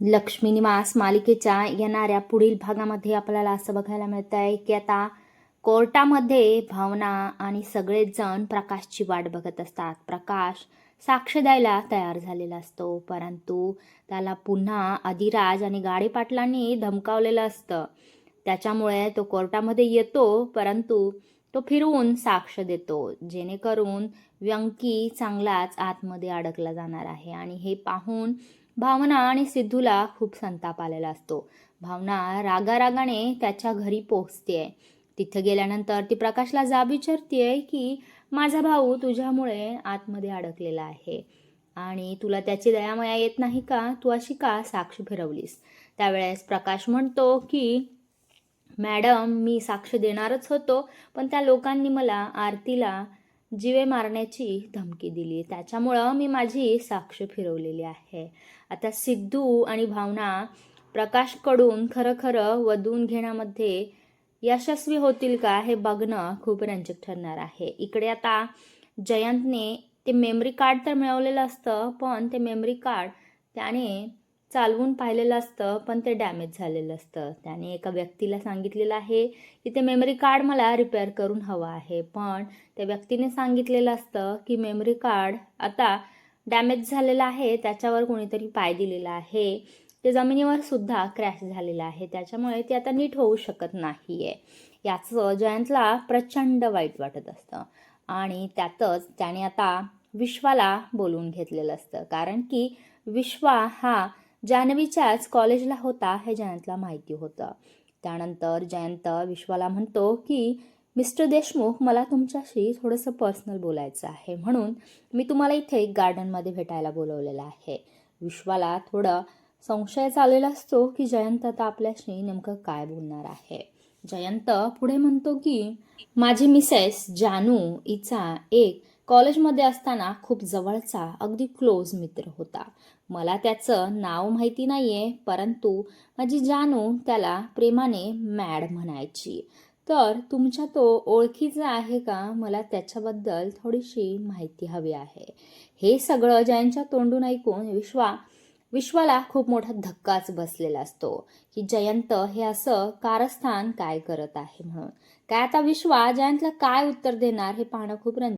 लक्ष्मी निवास मालिकेच्या येणाऱ्या पुढील भागामध्ये आपल्याला असं बघायला मिळत आहे की आता कोर्टामध्ये भावना आणि सगळेच जण प्रकाशची वाट बघत असतात. प्रकाश साक्ष द्यायला तयार झालेला असतो परंतु त्याला पुन्हा अधिराज आणि गाडी पाटलांनी धमकावलेलं असतं. त्याच्यामुळे तो कोर्टामध्ये येतो परंतु तो फिरवून साक्ष देतो जेणेकरून व्यंकी चांगलाच आतमध्ये अडकला जाणार आहे. आणि हे पाहून भावना आणि सिद्धूला खूप संताप आलेला असतो. भावना रागारागाने त्याच्या घरी पोहोचते तिथं गेल्यानंतर ती प्रकाशला जाब विचारते की माझा भाऊ तुझ्यामुळे आतमध्ये अडकलेला आहे आणि तुला त्याची दयामया येत नाही का? तू अशी का साक्ष फिरवलीस? त्यावेळेस प्रकाश म्हणतो की मॅडम मी साक्ष देणारच होतो पण त्या लोकांनी मला आरतीला जिवे मारण्याची धमकी दिली. त्याच्यामुळं मी माझी साक्ष फिरवलेली आहे. आता सिद्धू आणि भावना प्रकाशकडून खरं खरं वधून घेण्यामध्ये यशस्वी होतील का हे बघणं खूप रंजक ठरणार आहे. इकडे आता जयंतने ते मेमरी कार्ड तर मिळवलेलं असतं पण ते मेमरी कार्ड त्याने चालवून पाहिलेलं असतं पण ते डॅमेज झालेलं असतं. त्याने एका व्यक्तीला सांगितलेलं आहे की ते मेमरी कार्ड मला रिपेअर करून हवं आहे. पण त्या व्यक्तीने सांगितलेलं असतं की मेमरी कार्ड आता डॅमेज झालेलं आहे त्याच्यावर कोणीतरी पाय दिलेला आहे. ते जमिनीवर सुद्धा क्रॅश झालेलं आहे. त्याच्यामुळे ते आता नीट होऊ शकत नाही आहे याचं जयंतला प्रचंड वाईट वाटत असतं. आणि त्यातच त्याने आता विश्वाला बोलवून घेतलेलं असतं. कारण की विश्वा हा जान्हवीच्याच कॉलेजला होता हे जयंतला माहिती होतं. त्यानंतर जयंत विश्वाला म्हणतो की मिस्टर देशमुख मला तुमच्याशी थोडंसं पर्सनल बोलायचं आहे. म्हणून मी तुम्हाला इथे गार्डनमध्ये भेटायला बोलवलेलं आहे. विश्वाला थोडं संशय चाललेला असतो की जयंत आता आपल्याशी नेमकं काय बोलणार आहे. जयंत पुढे म्हणतो की माझी मिसेस जानू हिचा एक कॉलेजमध्ये असताना खूप जवळचा अगदी क्लोज मित्र होता. मला त्याचं नाव माहिती नाही आहे परंतु माझी जानू त्याला प्रेमाने मॅड म्हणायची. तर तुमच्या तो ओळखीचा आहे का? मला त्याच्याबद्दल थोडीशी माहिती हवी आहे. हे सगळं जयंतच्या तोंडून ऐकून विश्वा विश्वाला खूप मोठा धक्काच बसलेला असतो की जयंत हे असं कारस्थान काय करत आहे म्हणून. काय आता विश्वा जयंतला काय उत्तर देणार हे पाहणं खूप रंज